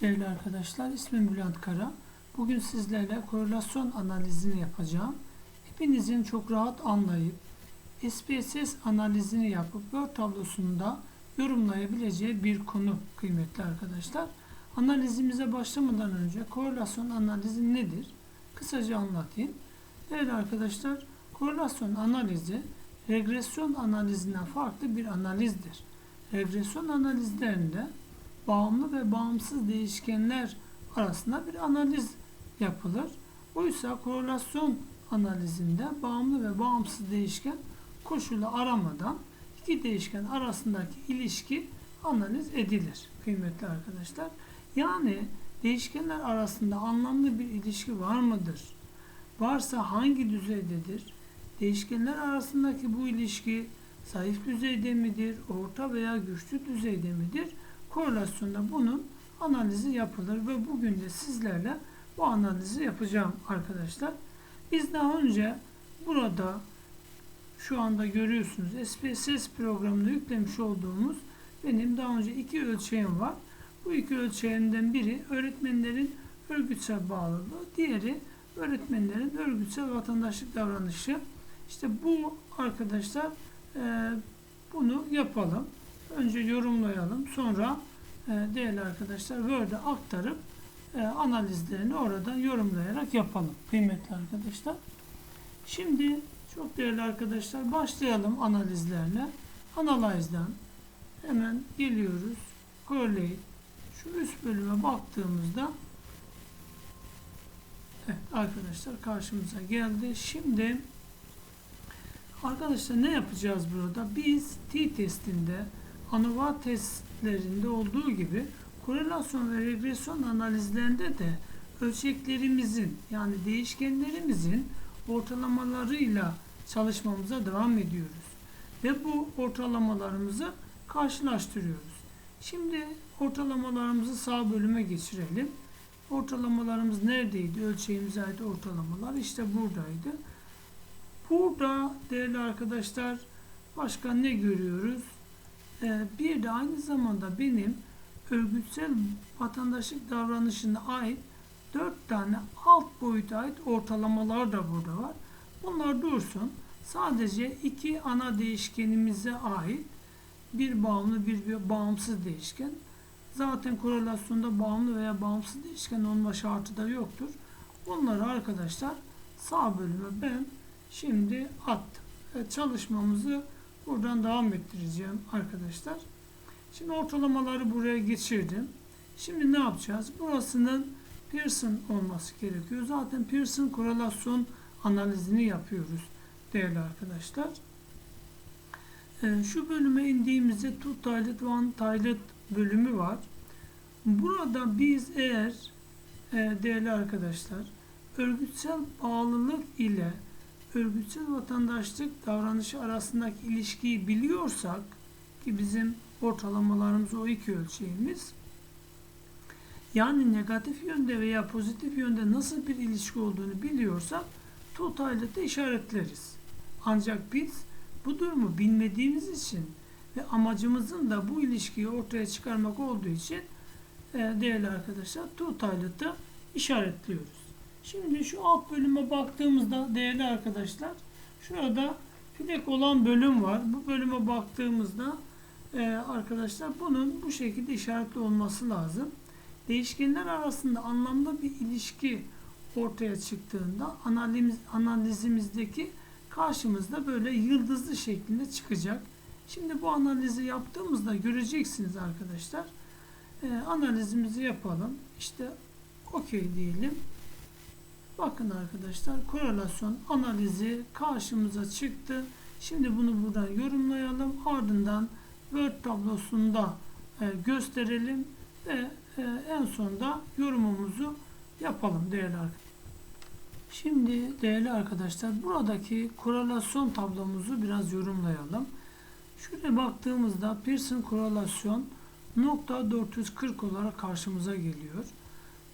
Değerli arkadaşlar, ismim Bülent Kara. Bugün sizlerle korelasyon analizini yapacağım. Hepinizin çok rahat anlayıp SPSS analizini yapıp Word tablosunda yorumlayabileceği bir konu kıymetli arkadaşlar. Analizimize başlamadan önce korelasyon analizi nedir? Kısaca anlatayım. Değerli arkadaşlar, korelasyon analizi regresyon analizinden farklı bir analizdir. Regresyon analizlerinde bağımlı ve bağımsız değişkenler arasında bir analiz yapılır. Oysa korelasyon analizinde bağımlı ve bağımsız değişken koşulu aramadan iki değişken arasındaki ilişki analiz edilir kıymetli arkadaşlar. Yani değişkenler arasında anlamlı bir ilişki var mıdır? Varsa hangi düzeydedir? Değişkenler arasındaki bu ilişki zayıf düzeyde midir, orta veya güçlü düzeyde midir? Korelasyonda bunun analizi yapılır ve bugün de sizlerle bu analizi yapacağım arkadaşlar. Biz daha önce burada şu anda görüyorsunuz SPSS programında yüklemiş olduğumuz benim daha önce iki ölçeğim var. Bu iki ölçeğinden biri öğretmenlerin örgütsel bağlılığı, diğeri öğretmenlerin örgütsel vatandaşlık davranışı. İşte bu arkadaşlar bunu yapalım. Önce yorumlayalım. Sonra e, değerli arkadaşlar Word'e aktarıp e, analizlerini orada yorumlayarak yapalım. Kıymetli arkadaşlar. Şimdi çok değerli arkadaşlar başlayalım analizlerle. Analyze'dan hemen geliyoruz. Correlate. Şu üst bölüme baktığımızda Evet arkadaşlar karşımıza geldi. Şimdi arkadaşlar ne yapacağız burada? Biz t-testinde ANOVA testlerinde olduğu gibi korelasyon ve regresyon analizlerinde de ölçeklerimizin yani değişkenlerimizin ortalamalarıyla çalışmamıza devam ediyoruz. Ve bu ortalamalarımızı karşılaştırıyoruz. Şimdi ortalamalarımızı sağ bölüme geçirelim. Ortalamalarımız neredeydi? Ölçeğimize ait ortalamalar işte buradaydı. Burada değerli arkadaşlar başka ne görüyoruz? Ee, bir de aynı zamanda benim örgütsel vatandaşlık davranışına ait dört tane alt boyuta ait ortalamalar da burada var. Bunlar dursun. Sadece iki ana değişkenimize ait bir bağımlı bir, bir bağımsız değişken. Zaten korelasyonda bağımlı veya bağımsız değişken olma şartı da yoktur. Bunları arkadaşlar sağ bölüme ben şimdi attım. Evet, çalışmamızı buradan devam ettireceğim arkadaşlar. Şimdi ortalamaları buraya geçirdim. Şimdi ne yapacağız? Burasının Pearson olması gerekiyor. Zaten Pearson korelasyon analizini yapıyoruz değerli arkadaşlar. Ee, şu bölüme indiğimizde two tiled one tiled bölümü var. Burada biz eğer e, değerli arkadaşlar örgütsel bağlılık ile örgütsel vatandaşlık davranışı arasındaki ilişkiyi biliyorsak ki bizim ortalamalarımız o iki ölçeğimiz yani negatif yönde veya pozitif yönde nasıl bir ilişki olduğunu biliyorsak totalite işaretleriz. Ancak biz bu durumu bilmediğimiz için ve amacımızın da bu ilişkiyi ortaya çıkarmak olduğu için e, değerli arkadaşlar totalite işaretliyoruz. Şimdi şu alt bölüme baktığımızda değerli arkadaşlar şurada filek olan bölüm var. Bu bölüme baktığımızda e, arkadaşlar bunun bu şekilde işaretli olması lazım. Değişkenler arasında anlamlı bir ilişki ortaya çıktığında analiz, analizimizdeki karşımızda böyle yıldızlı şeklinde çıkacak. Şimdi bu analizi yaptığımızda göreceksiniz arkadaşlar. E, analizimizi yapalım. İşte okey diyelim. Bakın arkadaşlar korelasyon analizi karşımıza çıktı. Şimdi bunu buradan yorumlayalım. Ardından Word tablosunda e, gösterelim ve e, en sonunda yorumumuzu yapalım değerli arkadaşlar. Şimdi değerli arkadaşlar buradaki korelasyon tablomuzu biraz yorumlayalım. Şuraya baktığımızda Pearson korelasyon nokta 440 olarak karşımıza geliyor.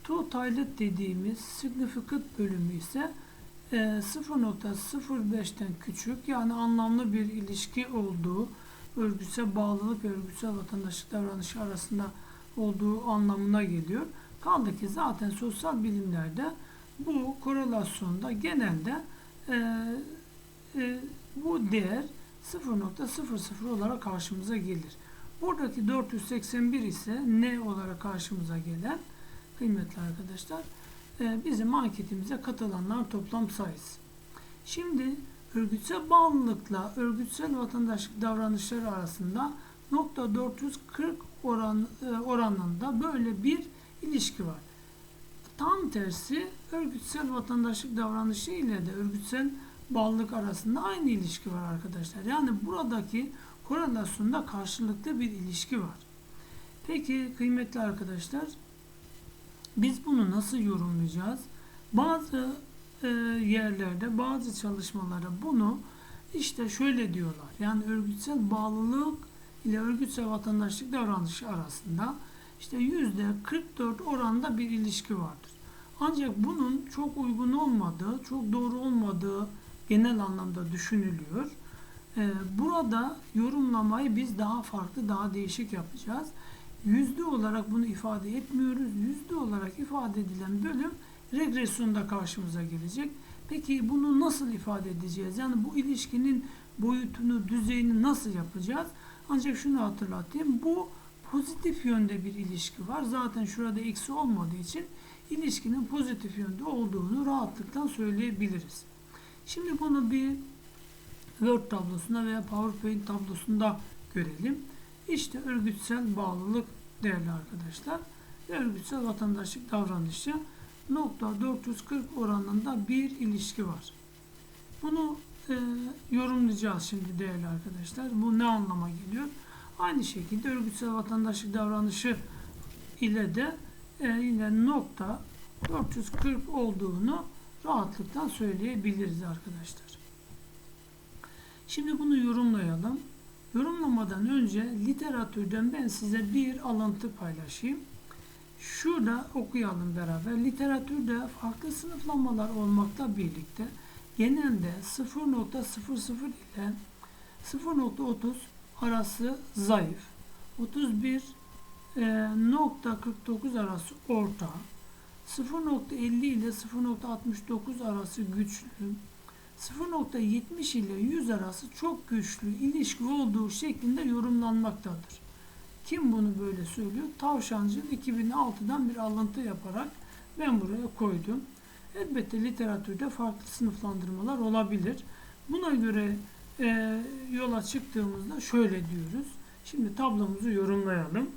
Totalite dediğimiz significant bölümü ise 0.05'ten e, küçük yani anlamlı bir ilişki olduğu örgütsel bağlılık ve örgütsel vatandaşlık davranışı arasında olduğu anlamına geliyor. Kaldı ki zaten sosyal bilimlerde bu korelasyonda genelde e, e, bu değer 0.00 olarak karşımıza gelir. Buradaki 481 ise ne olarak karşımıza gelen kıymetli arkadaşlar e, bizim anketimize katılanlar toplam sayısı. Şimdi örgütsel bağlılıkla örgütsel vatandaşlık davranışları arasında nokta 440 oran, e, oranında böyle bir ilişki var. Tam tersi örgütsel vatandaşlık davranışı ile de örgütsel bağlılık arasında aynı ilişki var arkadaşlar. Yani buradaki korelasyonda karşılıklı bir ilişki var. Peki kıymetli arkadaşlar biz bunu nasıl yorumlayacağız? Bazı e, yerlerde bazı çalışmalara bunu işte şöyle diyorlar. Yani örgütsel bağlılık ile örgütsel vatandaşlık davranışı arasında işte yüzde 44 oranda bir ilişki vardır. Ancak bunun çok uygun olmadığı, çok doğru olmadığı genel anlamda düşünülüyor. Ee, burada yorumlamayı biz daha farklı, daha değişik yapacağız. Yüzde olarak bunu ifade etmiyoruz. Yüzde olarak ifade edilen bölüm regresyonda karşımıza gelecek. Peki bunu nasıl ifade edeceğiz? Yani bu ilişkinin boyutunu, düzeyini nasıl yapacağız? Ancak şunu hatırlatayım. Bu pozitif yönde bir ilişki var. Zaten şurada eksi olmadığı için ilişkinin pozitif yönde olduğunu rahatlıkla söyleyebiliriz. Şimdi bunu bir Word tablosunda veya PowerPoint tablosunda görelim. İşte örgütsel bağlılık değerli arkadaşlar. Örgütsel vatandaşlık davranışı nokta 440 oranında bir ilişki var. Bunu e, yorumlayacağız şimdi değerli arkadaşlar. Bu ne anlama geliyor? Aynı şekilde örgütsel vatandaşlık davranışı ile de e, yine nokta 440 olduğunu rahatlıkla söyleyebiliriz arkadaşlar. Şimdi bunu yorumlayalım. Yorumlamadan önce literatürden ben size bir alıntı paylaşayım. Şurada okuyalım beraber. Literatürde farklı sınıflamalar olmakta birlikte genelde 0.00 ile 0.30 arası zayıf, 31 e, nokta 49 arası orta, 0.50 ile 0.69 arası güçlü, 0.70 ile 100 arası çok güçlü ilişki olduğu şeklinde yorumlanmaktadır. Kim bunu böyle söylüyor? Tavşancı 2006'dan bir alıntı yaparak ben buraya koydum. Elbette literatürde farklı sınıflandırmalar olabilir. Buna göre e, yola çıktığımızda şöyle diyoruz. Şimdi tablomuzu yorumlayalım.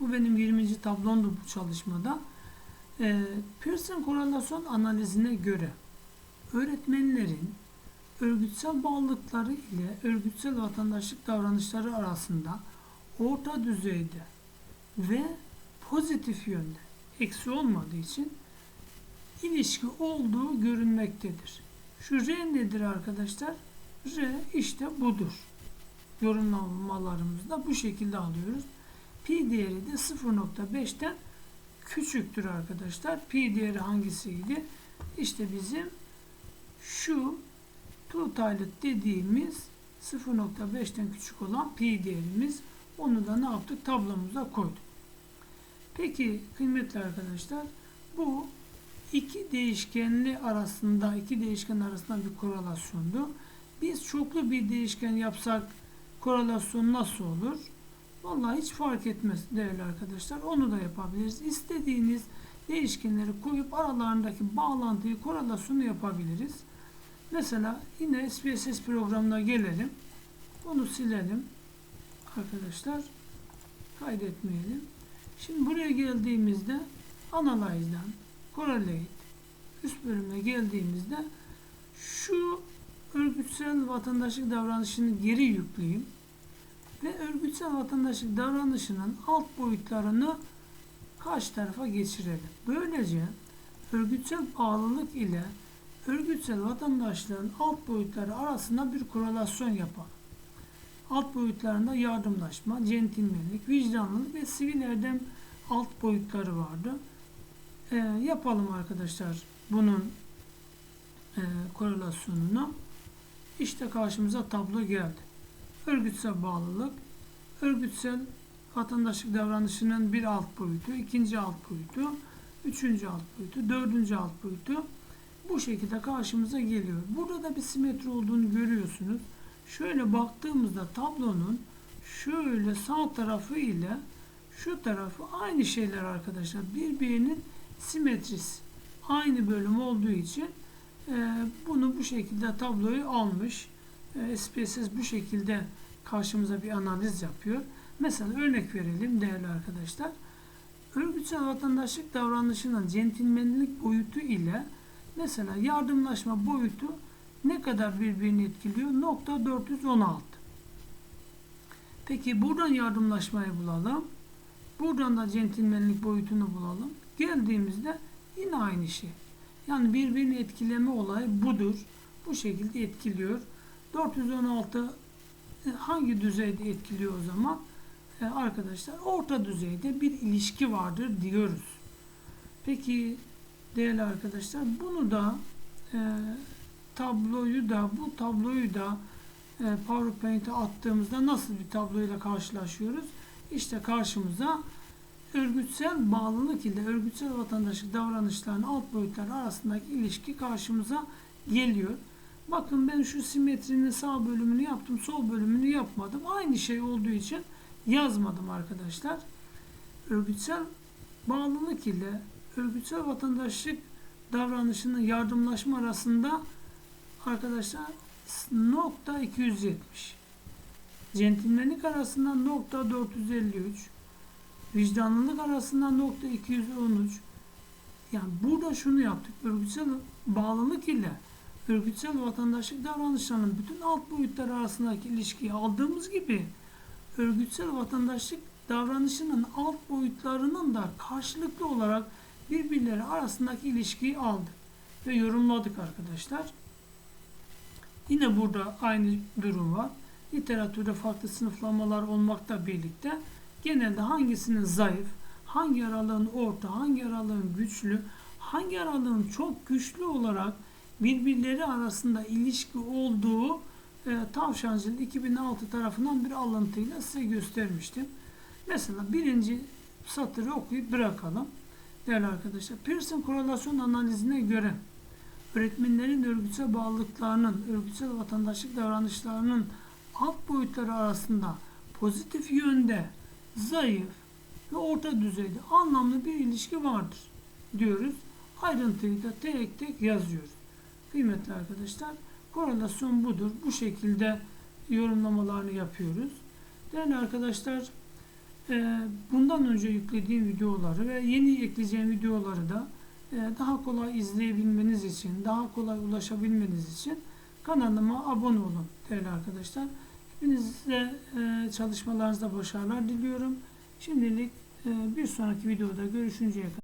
Bu benim 20. tablomdu bu çalışmada. E, Pearson korelasyon analizine göre öğretmenlerin örgütsel bağlılıkları ile örgütsel vatandaşlık davranışları arasında orta düzeyde ve pozitif yönde eksi olmadığı için ilişki olduğu görünmektedir. Şu R nedir arkadaşlar? R işte budur. Yorumlamalarımızda bu şekilde alıyoruz. Pi değeri de 0.5'ten küçüktür arkadaşlar. Pi değeri hangisiydi? İşte bizim şu tiled dediğimiz 0.5'ten küçük olan pi değerimiz. Onu da ne yaptık? Tablomuza koyduk. Peki kıymetli arkadaşlar bu iki değişkenli arasında iki değişken arasında bir korelasyondu. Biz çoklu bir değişken yapsak korelasyon nasıl olur? Vallahi hiç fark etmez değerli arkadaşlar. Onu da yapabiliriz. İstediğiniz değişkenleri koyup aralarındaki bağlantıyı korelasyonu yapabiliriz. Mesela yine SPSS programına gelelim. Bunu silelim. Arkadaşlar kaydetmeyelim. Şimdi buraya geldiğimizde Analyze'den Correlate üst bölüme geldiğimizde şu örgütsel vatandaşlık davranışını geri yükleyeyim ve örgütsel vatandaşlık davranışının alt boyutlarını karşı tarafa geçirelim. Böylece örgütsel bağlılık ile örgütsel vatandaşlığın alt boyutları arasında bir korelasyon yapalım. Alt boyutlarında yardımlaşma, centilmenlik, vicdanlılık ve sivil erdem alt boyutları vardı. E, yapalım arkadaşlar bunun e, korelasyonunu. İşte karşımıza tablo geldi. Örgütsel bağlılık, örgütsel vatandaşlık davranışının bir alt boyutu, ikinci alt boyutu, üçüncü alt boyutu, dördüncü alt boyutu bu şekilde karşımıza geliyor. Burada da bir simetri olduğunu görüyorsunuz. Şöyle baktığımızda tablonun şöyle sağ tarafı ile şu tarafı aynı şeyler arkadaşlar. Birbirinin simetrisi. Aynı bölüm olduğu için e, bunu bu şekilde tabloyu almış. E, SPSS bu şekilde karşımıza bir analiz yapıyor. Mesela örnek verelim değerli arkadaşlar. Örgütsel vatandaşlık davranışının centilmenlik boyutu ile mesela yardımlaşma boyutu ne kadar birbirini etkiliyor? Nokta 416. Peki buradan yardımlaşmayı bulalım. Buradan da centilmenlik boyutunu bulalım. Geldiğimizde yine aynı şey. Yani birbirini etkileme olayı budur. Bu şekilde etkiliyor. 416 e, hangi düzeyde etkiliyor o zaman? E, arkadaşlar orta düzeyde bir ilişki vardır diyoruz. Peki değerli arkadaşlar bunu da e, tabloyu da bu tabloyu da e, PowerPoint'e attığımızda nasıl bir tabloyla karşılaşıyoruz? İşte karşımıza örgütsel bağlılık ile örgütsel vatandaşlık davranışlarının alt boyutları arasındaki ilişki karşımıza geliyor. Bakın ben şu simetrinin sağ bölümünü yaptım, sol bölümünü yapmadım. Aynı şey olduğu için yazmadım arkadaşlar. Örgütsel bağlılık ile örgütsel vatandaşlık davranışının yardımlaşma arasında arkadaşlar nokta 270 centilmenlik arasında nokta 453 vicdanlılık arasında nokta 213 yani burada şunu yaptık. Örgütsel bağlılık ile örgütsel vatandaşlık davranışlarının bütün alt boyutları arasındaki ilişkiyi aldığımız gibi örgütsel vatandaşlık davranışının alt boyutlarının da karşılıklı olarak birbirleri arasındaki ilişkiyi aldık ve yorumladık arkadaşlar. Yine burada aynı durum var. Literatürde farklı sınıflamalar olmakla birlikte genelde hangisinin zayıf, hangi aralığın orta, hangi aralığın güçlü, hangi aralığın çok güçlü olarak birbirleri arasında ilişki olduğu e, Tavşancı'nın 2006 tarafından bir alıntıyla size göstermiştim. Mesela birinci satırı okuyup bırakalım. Değerli arkadaşlar, Pearson korelasyon analizine göre öğretmenlerin örgütsel bağlılıklarının, örgütsel vatandaşlık davranışlarının alt boyutları arasında pozitif yönde zayıf ve orta düzeyde anlamlı bir ilişki vardır diyoruz. Ayrıntıyı da tek tek yazıyoruz. Kıymetli arkadaşlar, korelasyon budur. Bu şekilde yorumlamalarını yapıyoruz. Değerli arkadaşlar, bundan önce yüklediğim videoları ve yeni ekleyeceğim videoları da e, daha kolay izleyebilmeniz için, daha kolay ulaşabilmeniz için kanalıma abone olun değerli arkadaşlar. Hepinize e, çalışmalarınızda başarılar diliyorum. Şimdilik bir sonraki videoda görüşünceye kadar